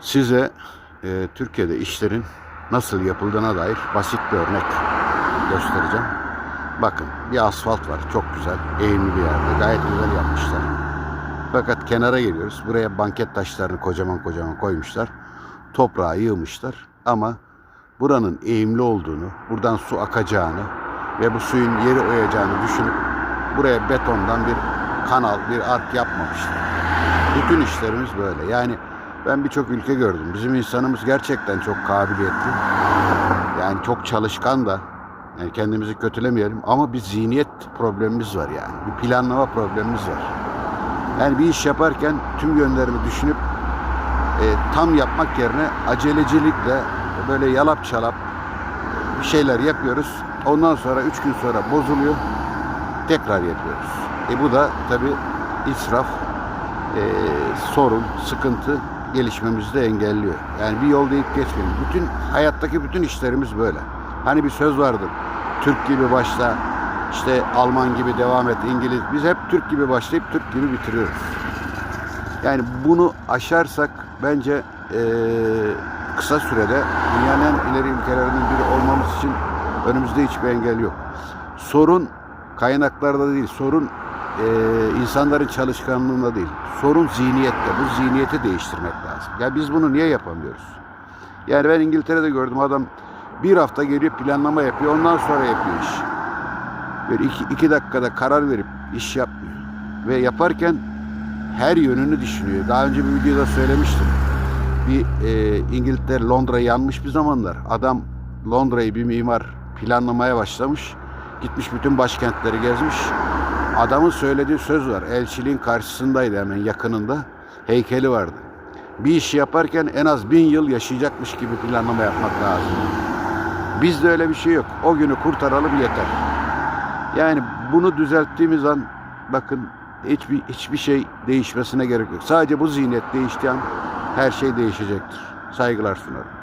Size e, Türkiye'de işlerin nasıl yapıldığına dair basit bir örnek göstereceğim. Bakın bir asfalt var çok güzel eğimli bir yerde gayet güzel yapmışlar. Fakat kenara geliyoruz buraya banket taşlarını kocaman kocaman koymuşlar. Toprağı yığmışlar ama buranın eğimli olduğunu, buradan su akacağını ve bu suyun yeri oyacağını düşünüp buraya betondan bir kanal, bir ark yapmamışlar. Bütün işlerimiz böyle. Yani ben birçok ülke gördüm. Bizim insanımız gerçekten çok kabiliyetli. Yani çok çalışkan da. Yani kendimizi kötülemeyelim ama bir zihniyet problemimiz var yani. Bir planlama problemimiz var. Yani bir iş yaparken tüm yönlerimi düşünüp e, tam yapmak yerine acelecilikle böyle yalap çalap bir şeyler yapıyoruz. Ondan sonra üç gün sonra bozuluyor. Tekrar yapıyoruz. E bu da tabii israf, e, sorun, sıkıntı gelişmemizi de engelliyor. Yani bir yol deyip geçmeyin. Bütün hayattaki bütün işlerimiz böyle. Hani bir söz vardır. Türk gibi başla, işte Alman gibi devam et, İngiliz. Biz hep Türk gibi başlayıp Türk gibi bitiriyoruz. Yani bunu aşarsak bence eee, kısa sürede dünyanın en ileri ülkelerinden biri olmamız için önümüzde hiçbir engel yok. Sorun kaynaklarda değil, sorun eee, insanların çalışkanlığında değil. Sorun zihniyette. Bu zihniyeti değiştirmek lazım. Ya biz bunu niye yapamıyoruz? Yani ben İngiltere'de gördüm adam bir hafta geliyor planlama yapıyor ondan sonra yapıyor iş. Böyle iki, iki dakikada karar verip iş yapmıyor. Ve yaparken her yönünü düşünüyor. Daha önce bir videoda söylemiştim. Bir e, İngiltere, Londra yanmış bir zamanlar. Adam Londra'yı bir mimar planlamaya başlamış. Gitmiş bütün başkentleri gezmiş. Adamın söylediği söz var. Elçiliğin karşısındaydı hemen yakınında. Heykeli vardı. Bir işi yaparken en az bin yıl yaşayacakmış gibi planlama yapmak lazım. Bizde öyle bir şey yok. O günü kurtaralım yeter. Yani bunu düzelttiğimiz an bakın hiçbir hiçbir şey değişmesine gerek yok. Sadece bu zihniyet değiştiği an her şey değişecektir. Saygılar sunarım.